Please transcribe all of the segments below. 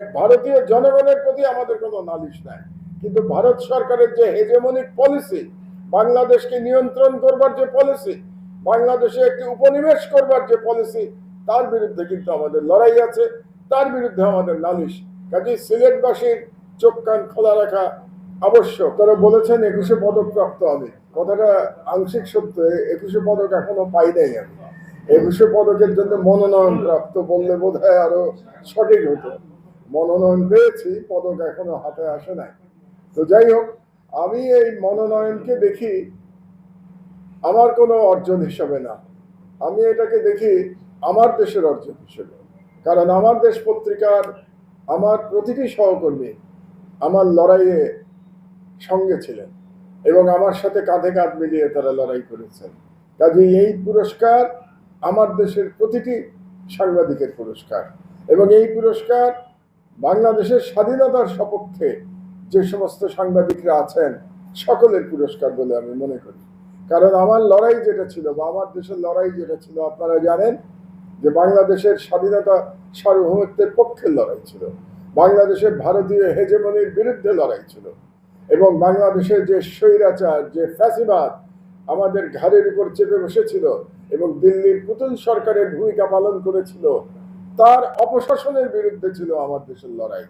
ভারতীয় জনগণের প্রতি আমাদের কোনো নালিশ নাই। কিন্তু ভারত সরকারের যে হেজেমনিক পলিসি বাংলাদেশকে নিয়ন্ত্রণ করবার যে পলিসি বাংলাদেশে একটি উপনিবেশ করবার যে পলিসি তার বিরুদ্ধে কিন্তু আমাদের লড়াই আছে, তার বিরুদ্ধে আমাদের নালিশ। কাজে সিলেটবাসীর চোখ কান খোলা রাখা আবশ্যক। তারা বলেছেন একুশে পদক প্রাপ্ত আমি। কথাটা আংশিক সত্য, একুশে পদক এখনও পাই নাই আমি। একুশে পদকের জন্য মনোনয়ন প্রাপ্ত বললে বোধ হয় আরও সঠিক হতো। মনোনয়ন পেয়েছি, পদক এখনও হাতে আসে নাই। তো যাই হোক, আমি এই মনোনয়নকে দেখি, আমার কোনো অর্জন হিসাবে না। আমি এটাকে দেখি আমার দেশের অর্জন হিসেবে। কারণ আমার দেশ পত্রিকার, আমার প্রতিটি সহকর্মী আমার লড়াইয়ে সঙ্গে ছিলেন এবং আমার সাথে কাঁধে কাঁধ মিলিয়ে তারা লড়াই করেছেন। কাজে এই পুরস্কার আমার দেশের প্রতিটি সাংবাদিকের পুরস্কার এবং এই পুরস্কার বাংলাদেশের স্বাধীনতার সপক্ষে যে সমস্ত সাংবাদিকরা আছেন, সকলের পুরস্কার বলে আমি মনে করি। কারণ আমার লড়াই যেটা ছিল বা আমার দেশের লড়াই যেটা ছিল, আপনারা জানেন যে বাংলাদেশের স্বাধীনতা সার্বভৌমত্বের পক্ষে লড়াই ছিল। বাংলাদেশের ভারতীয় হেজেমনির বিরুদ্ধে লড়াই ছিল। এবং বাংলাদেশের যে স্বৈরাচার, যে ফ্যাসিবাদ আমাদের ঘাড়ের উপর চেপে বসেছিল এবং দিল্লির পুতুল সরকারের ভূমিকা পালন করেছিল তার অপশাসনের বিরুদ্ধে ছিল আমার দেশের লড়াই।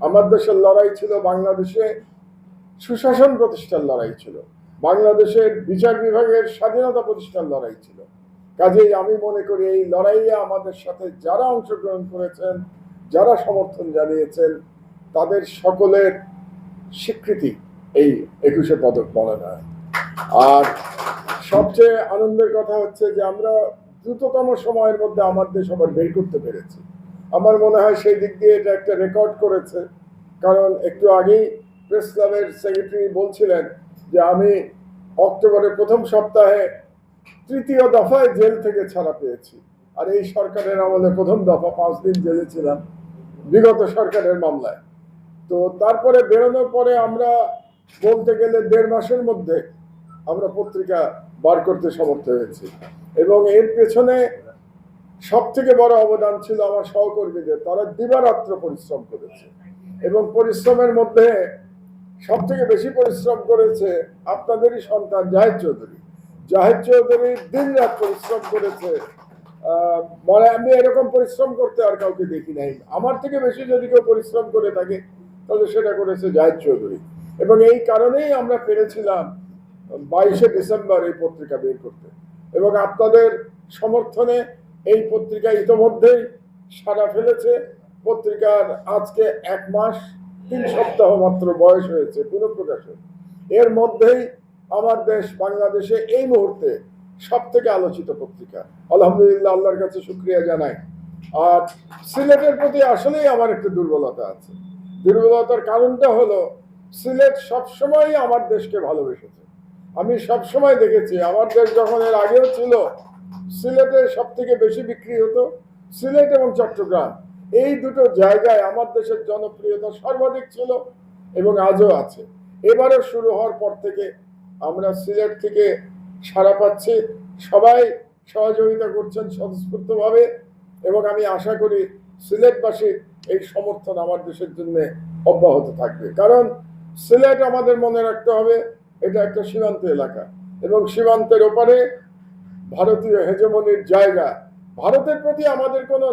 আমার দেশের লড়াই ছিল বাংলাদেশে সুশাসন প্রতিষ্ঠার লড়াই ছিল। বাংলাদেশের বিচার বিভাগের স্বাধীনতা প্রতিষ্ঠার লড়াই ছিল। কাজেই আমি মনে করি এই লড়াইয়ে আমাদের সাথে যারা অংশগ্রহণ করেছেন, যারা সমর্থন জানিয়েছেন, তাদের সকলের স্বীকৃতি এই একুশে পদক মনোনয়ন। আর সবচেয়ে আনন্দের কথা হচ্ছে যে আমরা দ্রুততম সময়ের মধ্যে আমার দেশ আবার বের করতে পেরেছি। আমার মনে হয় সেই দিক দিয়ে এটা একটা রেকর্ড করেছে। কারণ একটু আগেই প্রেস ক্লাবের সেক্রেটারি বলছিলেন যে, আমি অক্টোবরের প্রথম সপ্তাহে তৃতীয় দফায় জেল থেকে ছাড়া পেয়েছি। আর এই সরকারের আমলে প্রথম দফা পাঁচ দিন জেলে ছিলাম, বিগত সরকারের মামলায়। তো তারপরে বেরোনোর পরে আমরা বলতে গেলে দেড় মাসের মধ্যে আমরা পত্রিকা বার করতে সমর্থ হয়েছি। এবং এর পেছনে সব থেকে বড় অবদান ছিল আমার সহকর্মীদের। তারা দিবারাত্র পরিশ্রম করেছে এবং পরিশ্রমের মধ্যে সব থেকে বেশি পরিশ্রম করেছে আপনাদেরই সন্তান জাহেদ চৌধুরী। জাহেদ চৌধুরী দিন রাত পরিশ্রম করেছে। আহ, মানে আমি এরকম পরিশ্রম করতে আর কাউকে দেখি নাই। আমার থেকে বেশি যদি কেউ পরিশ্রম করে থাকে তাহলে সেটা করেছে জাহেদ চৌধুরী। এবং এই কারণেই আমরা পেরেছিলাম বাইশে ডিসেম্বর এই পত্রিকা বের করতে। এবং আপনাদের সমর্থনে এই পত্রিকা ইতোমধ্যেই সারা ফেলেছে। পত্রিকার আজকে এক মাস, তিন সপ্তাহ মাত্র বয়স হয়েছে পুনঃপ্রকাশের এর মধ্যেই আমার দেশ বাংলাদেশে এই মুহূর্তে সব থেকে আলোচিত পত্রিকা। আলহামদুলিল্লাহ আল্লাহর কাছে শুক্রিয়া জানাই। আর সিলেটের প্রতি আসলেই আমার একটু দুর্বলতা আছে। দুর্বলতার কারণটা হলো, সিলেট সবসময় আমার দেশকে ভালোবেসেছে। আমি সবসময় দেখেছি। আমার দেশ যখন এর আগেও ছিল, সিলেটে সব থেকে বেশি বিক্রি হতো সিলেট এবং চট্টগ্রাম। এই দুটো জায়গায় আমার দেশের জনপ্রিয়তা সর্বাধিক ছিল এবং আজও আছে। এবারে শুরু হওয়ার পর থেকে আমরা সিলেট থেকে সাড়া পাচ্ছি। সবাই সহযোগিতা করছেন স্বতঃস্ফূর্তভাবে এবং আমি আশা করি সিলেটবাসীর এই সমর্থন আমার দেশের জন্য অব্যাহত থাকবে। কারণ সিলেট আমাদের মনে রাখতে হবে এটা একটা সীমান্ত এলাকা। এবং সীমান্তের ওপারে ভারতীয় হেজমনির জায়গা। ভারতের প্রতি আমাদের কোনো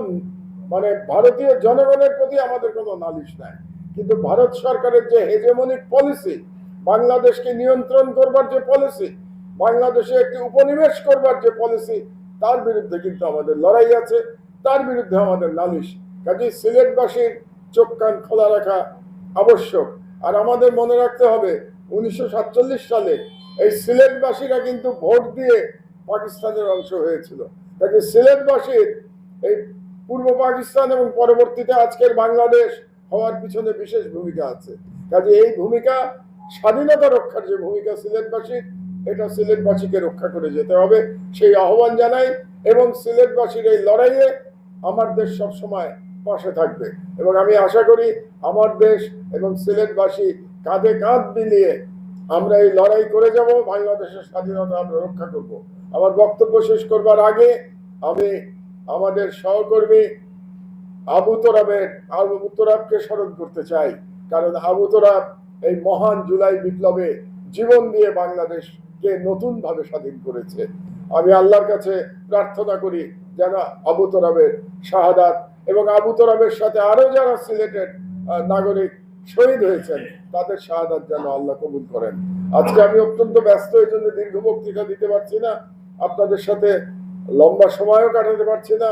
মানে ভারতীয় জনগণের প্রতি আমাদের কোনো নালিশ নাই। কিন্তু ভারত সরকারের যে হেজেমনিক পলিসি, বাংলাদেশকে নিয়ন্ত্রণ করবার যে পলিসি, বাংলাদেশে একটি উপনিবেশ করবার যে পলিসি, তার বিরুদ্ধে কিন্তু আমাদের লড়াই আছে, তার বিরুদ্ধে আমাদের নালিশ। কাজে সিলেটবাসীর চোখ কান খোলা রাখা আবশ্যক। আর আমাদের মনে রাখতে হবে উনিশশো সাতচল্লিশ সালে এই সিলেটবাসীরা কিন্তু ভোট দিয়ে পাকিস্তানের অংশ হয়েছিল। তাকে সিলেটবাসীর এই পূর্ব পাকিস্তান এবং পরবর্তীতে আজকের বাংলাদেশ হওয়ার পিছনে বিশেষ ভূমিকা আছে। কাজে এই ভূমিকা স্বাধীনতা রক্ষার যে ভূমিকা সিলেটবাসীর, এটা সিলেটবাসীকে রক্ষা করে যেতে হবে, সেই আহ্বান জানাই এবং সিলেটবাসীর এই লড়াইয়ে আমার দেশ সব সময় পাশে থাকবে। এবং আমি আশা করি আমার দেশ এবং সিলেটবাসী কাঁধে কাঁধ মিলিয়ে আমরা এই লড়াই করে যাব, বাংলাদেশের স্বাধীনতা আমরা রক্ষা করব। আমার বক্তব্য শেষ করবার আগে আমি আমাদের সহকর্মী আবু তোরাবের, আবু তোরাবকে স্মরণ করতে চাই, কারণ আবু তোরাব এই মহান জুলাই বিপ্লবে জীবন দিয়ে বাংলাদেশকে নতুনভাবে স্বাধীন করেছে। আমি আল্লাহর কাছে প্রার্থনা করি যেন আবু তোরাবের শাহাদাত এবং আবু তোরাবের সাথে আরও যারা সিলেটেড নাগরিক শহীদ হয়েছেন। তাদের শাহাদাত যেন আল্লাহ কবুল করেন। আজকে আমি অত্যন্ত ব্যস্ত এই জন্য দীর্ঘ বক্তৃতা দিতে পারছি না। আপনাদের সাথে লম্বা সময়ও কাটাতে পারছি না।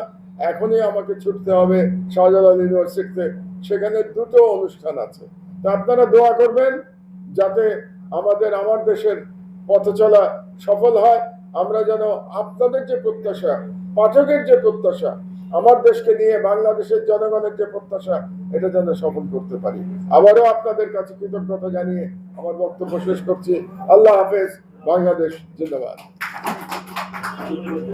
এখনই আমাকে ছুটতে হবে শাহজালাল ইউনিভার্সিটিতে। সেখানে দুটো অনুষ্ঠান আছে। তা আপনারা দোয়া করবেন যাতে আমাদের, আমার দেশের পথ চলা সফল হয়। আমরা যেন আপনাদের যে প্রত্যাশা, পাঠকের যে প্রত্যাশা, আমার দেশকে নিয়ে বাংলাদেশের জনগণের যে প্রত্যাশা এটা যেন সফল করতে পারি। আবারও আপনাদের কাছে কৃতজ্ঞতা জানিয়ে আমার বক্তব্য শেষ করছি। আল্লাহ হাফেজ, বাংলাদেশ জিন্দাবাদ।